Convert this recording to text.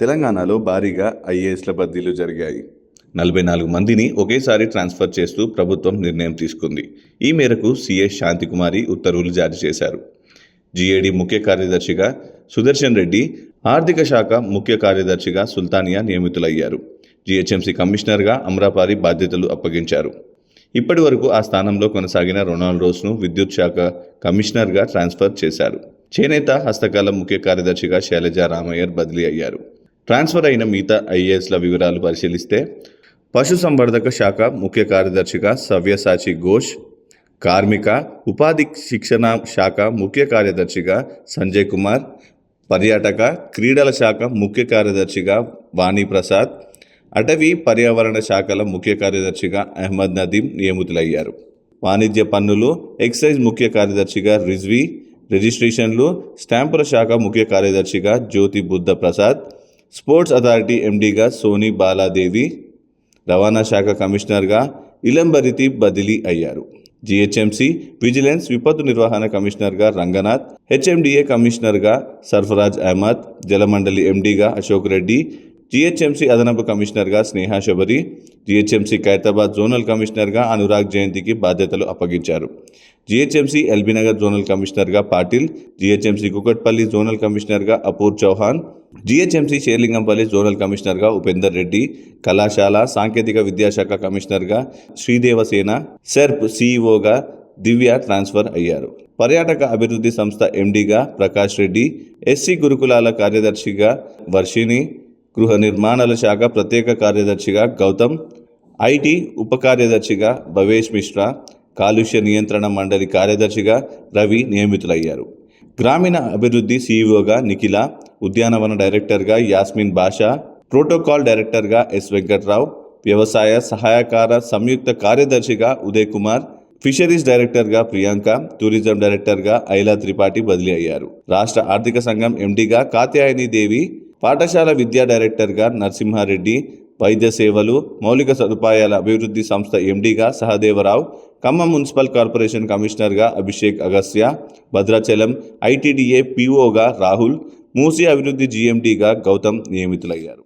తెలంగాణలో భారీగా ఐఏఎస్ల బదిలీలు జరిగాయి. నలభై నాలుగు మందిని ఒకేసారి ట్రాన్స్ఫర్ చేస్తూ ప్రభుత్వం నిర్ణయం తీసుకుంది. ఈ మేరకు సీఎస్ శాంతికుమారి ఉత్తర్వులు జారీ చేశారు. జీఏడీ ముఖ్య కార్యదర్శిగా సుదర్శన్ రెడ్డి ఆర్థిక శాఖ ముఖ్య కార్యదర్శిగా సుల్తానియా నియమితులయ్యారు. జీహెచ్ఎంసీ కమిషనర్గా అమరాపారి బాధ్యతలు అప్పగించారు. ఇప్పటి వరకు ఆ స్థానంలో కొనసాగిన రొనాల్డ్ రోస్ను విద్యుత్ శాఖ కమిషనర్గా ట్రాన్స్ఫర్ చేశారు. చేనేత హస్తకళ ముఖ్య కార్యదర్శిగా శైలజ రామయ్యర్ బదిలీ అయ్యారు. ట్రాన్స్ఫర్ అయిన మిగతా ఐఏఎస్ల వివరాలు పరిశీలిస్తే పశుసంవర్ధక శాఖ ముఖ్య కార్యదర్శిగా సవ్యసాచి ఘోష్ కార్మిక ఉపాధి శిక్షణ శాఖ ముఖ్య కార్యదర్శిగా సంజయ్ కుమార్ పర్యాటక క్రీడల శాఖ ముఖ్య కార్యదర్శిగా వాణిప్రసాద్ అటవీ పర్యావరణ శాఖల ముఖ్య కార్యదర్శిగా అహ్మద్ నదీం నియమితులయ్యారు. వాణిజ్య పన్నులు ఎక్సైజ్ ముఖ్య కార్యదర్శిగా రిజ్వీ రిజిస్ట్రేషన్లు స్టాంపుల శాఖ ముఖ్య కార్యదర్శిగా జ్యోతి బుద్ధ ప్రసాద్ స్పోర్ట్స్ అథారిటీ ఎండీగా సోని బాలాదేవి రవాణా శాఖ కమిషనర్గా ఇలంబరితి బదిలీ అయ్యారు. జిహెచ్ఎంసీ విజిలెన్స్ విపత్తు నిర్వహణ కమిషనర్గా రంగనాథ్ హెచ్ఎండిఏ కమిషనర్గా సర్ఫరాజ్ అహ్మద్ జలమండలి ఎండీగా అశోక్ రెడ్డి జీహెచ్ఎంసీ అదనపు కమిషనర్గా స్నేహ శబరి జీహెచ్ఎంసీ ఖైరతాబాద్ జోనల్ కమిషనర్గా అనురాగ్ జయంతికి బాధ్యతలు అప్పగించారు. జీహెచ్ఎంసీ ఎల్బీనగర్ జోనల్ కమిషనర్గా పాటిల్ జీహెచ్ఎంసీ కుకట్పల్లి జోనల్ కమిషనర్గా అపూర్ చౌహాన్ జీహెచ్ఎంసీ షేర్లింగంపల్లి జోనల్ కమిషనర్గా ఉపేందర్ రెడ్డి కళాశాల సాంకేతిక విద్యాశాఖ కమిషనర్గా శ్రీదేవసేన సెర్ప్ సీఈఓగా దివ్య ట్రాన్స్ఫర్ అయ్యారు. పర్యాటక అభివృద్ధి సంస్థ ఎండీగా ప్రకాష్ రెడ్డి ఎస్సీ గురుకులాల కార్యదర్శిగా వర్షిణి గృహ నిర్మాణాల శాఖ ప్రత్యేక కార్యదర్శిగా గౌతమ్ ఐటీ ఉప కార్యదర్శిగా భవేష్ మిశ్రా కాలుష్య నియంత్రణ మండలి కార్యదర్శిగా రవి నియమితులయ్యారు. గ్రామీణ అభివృద్ధి సీఈఓగా నిఖిల ఉద్యానవన డైరెక్టర్గా యాస్మిన్ బాషా ప్రోటోకాల్ డైరెక్టర్గా ఎస్ వెంకట్రావు వ్యవసాయ సహాయకార సంయుక్త కార్యదర్శిగా ఉదయ్ కుమార్ ఫిషరీస్ డైరెక్టర్గా ప్రియాంక టూరిజం డైరెక్టర్గా ఐలా త్రిపాఠి బదిలీ అయ్యారు. రాష్ట్ర ఆర్థిక సంఘం ఎండీగా కాత్యాయని దేవి పాఠశాల విద్యా డైరెక్టర్గా నరసింహారెడ్డి వైద్య సేవలు మౌలిక సదుపాయాల అభివృద్ధి సంస్థ ఎండీగా సహదేవరావు ఖమ్మం మున్సిపల్ కార్పొరేషన్ కమిషనర్గా అభిషేక్ అగస్య భద్రాచలం ఐటీడీఏ పీఓగా రాహుల్ మూసీ అభివృద్ధి జీఎండీగా గౌతమ్ నియమితులయ్యారు.